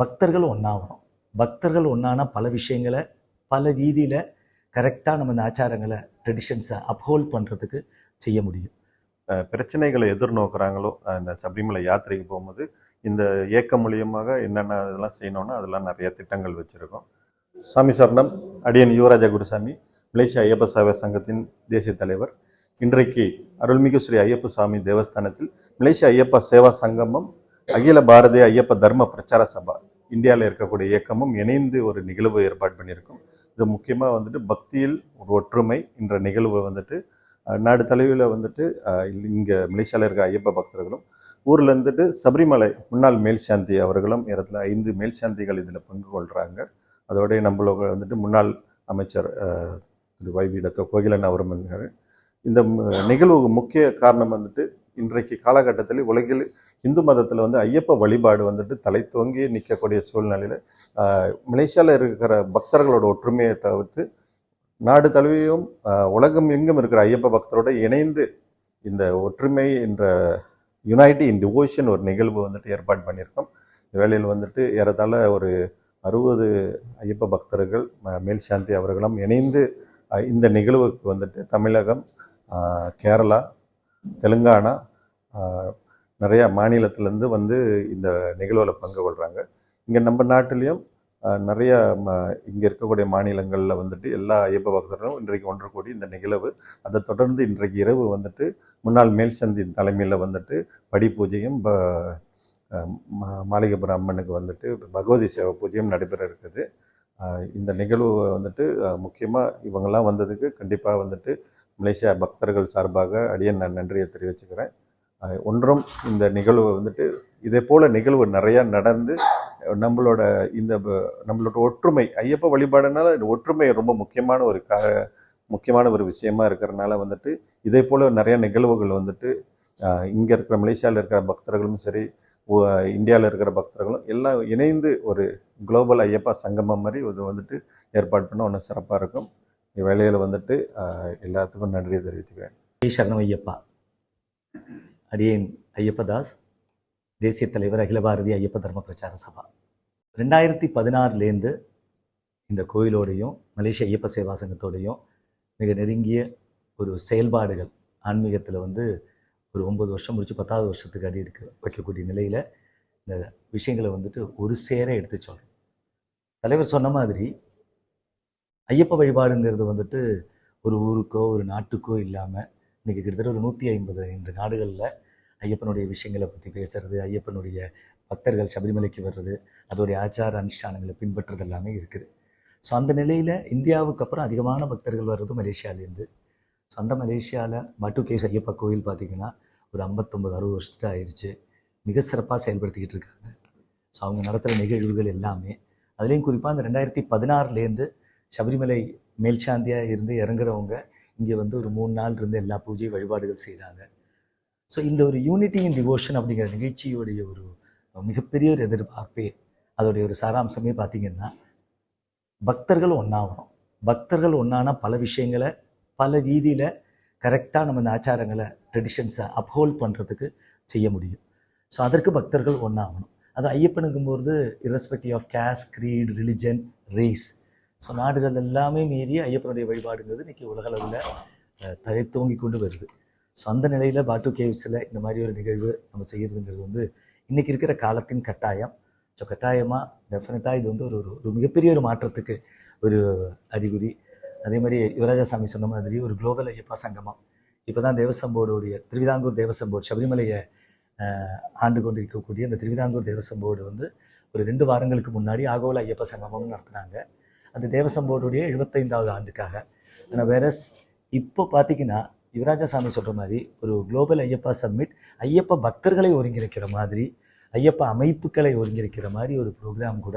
பக்தர்கள் ஒன்றாகணும் பக்தர்கள் ஒன்றானா பல விஷயங்களை பல ரீதியில் கரெக்டாக நம்ம இந்த ஆச்சாரங்களை ட்ரெடிஷன்ஸை அப்ஹோல்ட் பண்ணுறதுக்கு செய்ய முடியும். பிரச்சனைகளை எதிர்நோக்குறாங்களோ அந்த சபரிமலை யாத்திரைக்கு போகும்போது இந்த இயக்கம் மூலியமாக என்னென்ன இதெல்லாம் செய்யணும்னா அதெல்லாம் நிறைய திட்டங்கள் வச்சுருக்கோம். சாமி சரணம் அடியன் யுவராஜா குருசாமி மலேசிய ஐயப்ப சேவை சங்கத்தின் தேசிய தலைவர். இன்றைக்கு அருள்மிகு ஸ்ரீ ஐயப்ப சாமி தேவஸ்தானத்தில் மலேசிய ஐயப்ப சேவா சங்கமம் அகில பாரதிய ஐயப்ப தர்ம பிரச்சார சபா. இந்தியாவில் இருக்கக்கூடிய இயக்கமும் இணைந்து ஒரு நிகழ்வு ஏற்பாடு பண்ணியிருக்கோம். இது முக்கியமாக வந்துட்டு பக்தியில் ஒரு ஒற்றுமை என்ற நிகழ்வு வந்துட்டு நாடு தலைவில் வந்துட்டு இங்கே மலேசியாவில் இருக்கிற ஐயப்ப பக்தர்களும் ஊரில் இருந்துட்டு சபரிமலை முன்னாள் மேல்சாந்தி அவர்களும் இடத்துல ஐந்து மேல்சாந்திகள் இதில் பங்கு கொள்கிறாங்க அதோடய நம்மளோட வந்துட்டு முன்னாள் அமைச்சர் திரு வைவிடத்தோ கோகிலன் அவரும் இந்த நிகழ்வுக்கு முக்கிய காரணம் வந்துட்டு இன்றைக்கு காலகட்டத்தில் உலகில் இந்து மதத்தில் வந்து ஐயப்ப வழிபாடு வந்துட்டு தலை தோங்கி நிற்கக்கூடிய சூழ்நிலையில் மலேசியாவில் இருக்கிற பக்தர்களோட ஒற்றுமையை தவிர்த்து நாடு தழுவியும் உலகம் எங்கும் இருக்கிற ஐயப்ப பக்தரோட இணைந்து இந்த ஒற்றுமை என்ற யுனைட்டி இன் டிவோஷன் ஒரு நிகழ்வு வந்துட்டு ஏற்பாடு பண்ணியிருக்கோம். இந்த வேலையில் வந்துட்டு ஏறத்தாழ ஒரு அறுபது ஐயப்ப பக்தர்கள் ம- மேல் சாந்தி அவர்களும் இணைந்து இந்த நிகழ்வுக்கு வந்துட்டு தமிழகம் கேரளா தெலுங்கானா நிறையா மாநிலத்திலேருந்து வந்து இந்த நிகழ்வில் பங்கு கொள்கிறாங்க இங்கே நம்ம நாட்டிலையும் நிறையா நிறைய இங்கே இருக்கக்கூடிய மாநிலங்களில் வந்துட்டு எல்லா ஐயப்ப பக்தர்களும் இன்றைக்கு ஒன்று கூடி இந்த நிகழ்வு அதை தொடர்ந்து இன்றைக்கு இரவு வந்துட்டு முன்னாள் மேல் சந்தி தலைமையில் வந்துட்டு படி பூஜையும் ப- மா- மாளிகைபுரம் அம்மனுக்கு வந்துட்டு பகவதி சேவை பூஜையும் நடைபெற இருக்குது. இந்த நிகழ்வு வந்துட்டு முக்கியமாக இவங்கெல்லாம் வந்ததுக்கு கண்டிப்பாக வந்துட்டு மலேசியா பக்தர்கள் சார்பாக அடியன் நான் நன்றியை தெரிவிச்சுக்கிறேன். ஒன்றும் இந்த நிகழ்வு வந்துட்டு இதே போல் நிகழ்வு நிறையா நடந்து நம்மளோட இந்த நம்மளோட ஒற்றுமை ஐயப்ப வழிபாடுனால இந்த ஒற்றுமை ரொம்ப முக்கியமான ஒரு கா முக்கியமான ஒரு விஷயமா இருக்கிறனால வந்துட்டு இதே போல் நிறைய நிகழ்வுகள் வந்துட்டு இங்கே இருக்கிற மலேசியாவில் இருக்கிற பக்தர்களும் சரி இந்தியாவில் இருக்கிற பக்தர்களும் எல்லாம் இணைந்து ஒரு குளோபல் ஐயப்பா சங்கமம் மாதிரி இது வந்துட்டு ஏற்பாடு பண்ண ஒன்று சிறப்பாக இருக்கும். இவ்வேளையில் வந்துட்டு எல்லாத்துக்கும் நன்றியை தெரிவித்துக்கிறேன் ஜெய் சரணம் ஐயப்பா. அடியேன் ஐயப்பதாஸ் தேசிய தலைவர் அகில பாரதிய ஐயப்ப தர்ம பிரச்சார சபா. ரெண்டாயிரத்தி பதினாறுலேருந்து இந்த கோயிலோடையும் மலேசிய ஐயப்ப சேவா சங்கத்தோடையும் மிக நெருங்கிய ஒரு செயல்பாடுகள் ஆன்மீகத்தில் வந்து ஒரு ஒன்பது வருஷம் முடிச்சு பத்தாவது வருஷத்துக்கு அடி எடுக்க வைக்கக்கூடிய நிலையில் இந்த விஷயங்களை வந்துட்டு ஒரு சேர எடுத்து சொல்கிறோம் தலைவர் சொன்ன மாதிரி ஐயப்ப வழிபாடுங்கிறது வந்துட்டு ஒரு ஊருக்கோ ஒரு நாட்டுக்கோ இல்லாமல் இன்றைக்கி கிட்டத்தட்ட ஒரு நூற்றி ஐம்பது ஐந்து நாடுகளில் ஐயப்பனுடைய விஷயங்களை பற்றி பேசுறது ஐயப்பனுடைய பக்தர்கள் சபரிமலைக்கு வர்றது அதோடைய ஆச்சார அனுஷ்டானங்களை பின்பற்றுறது எல்லாமே இருக்குது. ஸோ அந்த நிலையில் இந்தியாவுக்கு அப்புறம் அதிகமான பக்தர்கள் வர்றது மலேசியாவிலேருந்து சொந்த மலேசியாவில் மட்டு ஐயப்பா கோயில் பார்த்திங்கன்னா ஒரு ஐம்பத்தொம்பது அறுபது வருஷத்துக்கு ஆயிடுச்சு மிக சிறப்பாக செயல்படுத்திக்கிட்டு இருக்காங்க. ஸோ அவங்க நடத்துகிற நிகழ்வுகள் எல்லாமே அதுலேயும் குறிப்பாக அந்த ரெண்டாயிரத்தி பதினாறுலேருந்து சபரிமலை மேல்சாந்தியாக இருந்து இறங்குறவங்க இங்கே வந்து ஒரு மூணு நாள் இருந்து எல்லா பூஜை வழிபாடுகள் செய்கிறாங்க ஸோ இந்த ஒரு யூனிட்டி இன் டிவோஷன் அப்படிங்கிற நிகழ்ச்சியோடைய ஒரு மிகப்பெரிய ஒரு எதிர்பார்ப்பே அதோடைய ஒரு சாராம்சமே பார்த்தீங்கன்னா பக்தர்கள் ஒன்றாகணும் பக்தர்கள் ஒன்றானா பல விஷயங்களை பல ரீதியில் கரெக்டாக நம்ம இந்த ஆச்சாரங்களை ட்ரெடிஷன்ஸை அப்ஹோல்ட் பண்ணுறதுக்கு செய்ய முடியும். ஸோ அதற்கு பக்தர்கள் ஒன்றாகணும் அது ஐயப்பனுக்கும்போது irrespective of caste creed religion race so நாடுகள் எல்லாமே மீறி ஐயப்பனுடைய வழிபாடுங்கிறது இன்றைக்கி உலகளவில் தழைத்தோங்கி கொண்டு வருது. ஸோ அந்த நிலையில் பாட்டு கேவ்ஸில் இந்த மாதிரி ஒரு நிகழ்வு நம்ம செய்கிறதுங்கிறது வந்து இன்றைக்கி இருக்கிற காலத்தின் கட்டாயம். ஸோ கட்டாயமாக டெஃபினட்டாக இது வந்து ஒரு- ஒரு மிகப்பெரிய ஒரு மாற்றத்துக்கு ஒரு அறிகுறி. அதே மாதிரி யுவராஜசாமி சொன்ன மாதிரி ஒரு குளோபல் ஐயப்பா சங்கமம். இப்போ தான் தேவசம் போர்டுடைய திருவிதாங்கூர் தேவசம் போர்டு சபரிமலையை ஆண்டு கொண்டு இருக்கக்கூடிய அந்த திருவிதாங்கூர் தேவசம் போர்டு வந்து ஒரு ரெண்டு வாரங்களுக்கு முன்னாடி ஆகோல ஐயப்ப சங்கமம்னு நடத்துனாங்க. அந்த தேவசம் போர்டுடைய எழுபத்தைந்தாவது ஆண்டுக்காக. ஆனால் வேறஸ் இப்போ பார்த்தீங்கன்னா யுவராஜசாமி சொல்கிற மாதிரி ஒரு குளோபல் ஐயப்பா சம்மிட் ஐயப்ப பக்தர்களை ஒருங்கிணைக்கிற மாதிரி ஐயப்ப அமைப்புகளை ஒருங்கிணைக்கிற மாதிரி ஒரு ப்ரோக்ராம் கூட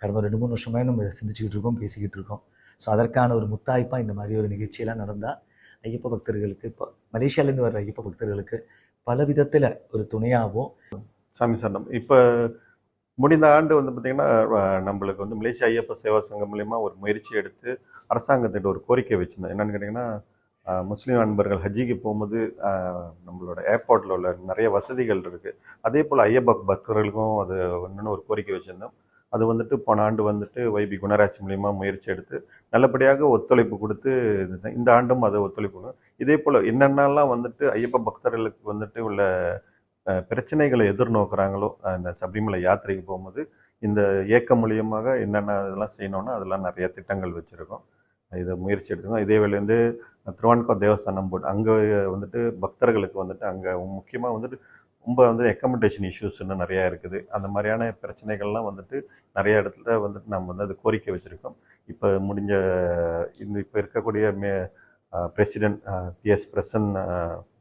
கடந்த ரெண்டு மூணு வருஷமாக நம்ம சிந்திச்சுக்கிட்டு இருக்கோம் பேசிக்கிட்டு இருக்கோம். ஸோ அதற்கான ஒரு முத்தாய்ப்பாக இந்த மாதிரி ஒரு நிகழ்ச்சியெல்லாம் நடந்தால் ஐயப்ப பக்தர்களுக்கு இப்போ மலேசியாவிலேருந்து வர்ற ஐயப்ப பக்தர்களுக்கு பல விதத்தில் ஒரு துணையாகவும் சாமி சரணம் இப்போ முடிந்த ஆண்டு வந்து பார்த்திங்கன்னா நம்மளுக்கு வந்து மலேசிய ஐயப்ப சேவா சங்கம் மூலயமா ஒரு முயற்சி எடுத்து அரசாங்கத்திட்ட ஒரு கோரிக்கை வச்சுருந்தோம். என்னென்னு கேட்டிங்கன்னா முஸ்லீம் நண்பர்கள் ஹஜ்ஜிக்கு போகும்போது நம்மளோட ஏர்போர்ட்டில் உள்ள நிறைய வசதிகள் இருக்குது அதே போல் ஐயப்ப பக்தர்களுக்கும் அது ஒன்றுன்னு ஒரு கோரிக்கை வச்சுருந்தோம். அது வந்துட்டு போன ஆண்டு வந்துட்டு வைபி குணராட்சி மூலயமா முயற்சி எடுத்து நல்லபடியாக ஒத்துழைப்பு கொடுத்து இந்த ஆண்டும் அதை ஒத்துழைப்பு கொடுக்கும். இதே போல் என்னென்னலாம் வந்துட்டு ஐயப்ப பக்தர்களுக்கு வந்துட்டு உள்ள பிரச்சனைகளை எதிர்நோக்குறாங்களோ அந்த சபரிமலை யாத்திரைக்கு போகும்போது இந்த இயக்கம் மூலியமாக என்னென்ன இதெல்லாம் செய்யணும்னா அதெல்லாம் நிறைய திட்டங்கள் வச்சுருக்கோம் இதை முயற்சி எடுத்துக்கோம் இதே வேலையிலேருந்து திருவான்கோ தேவஸ்தானம் போர்டு அங்கே வந்துட்டு பக்தர்களுக்கு வந்துட்டு அங்கே முக்கியமாக வந்துட்டு ரொம்ப வந்து ரெக்கமெண்டேஷன் இஷ்யூஸ் இன்னும் நிறையா இருக்குது. அந்த மாதிரியான பிரச்சனைகள்லாம் வந்துட்டு நிறைய இடத்துல வந்துட்டு நம்ம வந்து அது கோரிக்கை வச்சுருக்கோம். இப்போ முடிஞ்ச இந்த இப்போ இருக்கக்கூடிய மே பிரசிடென்ட் பிஎஸ் பிரசன்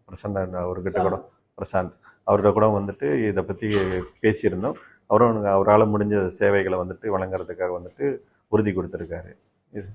பிரசன்ன அவர்கிட்ட கூட பிரசாந்த் அவர்கிட்ட கூட வந்துட்டு இதை பற்றி பேசியிருந்தோம். அவரும் அவரால் முடிஞ்ச சேவைகளை வந்துட்டு வழங்குறதுக்காக வந்துட்டு உறுதி கொடுத்துருக்காரு. இது.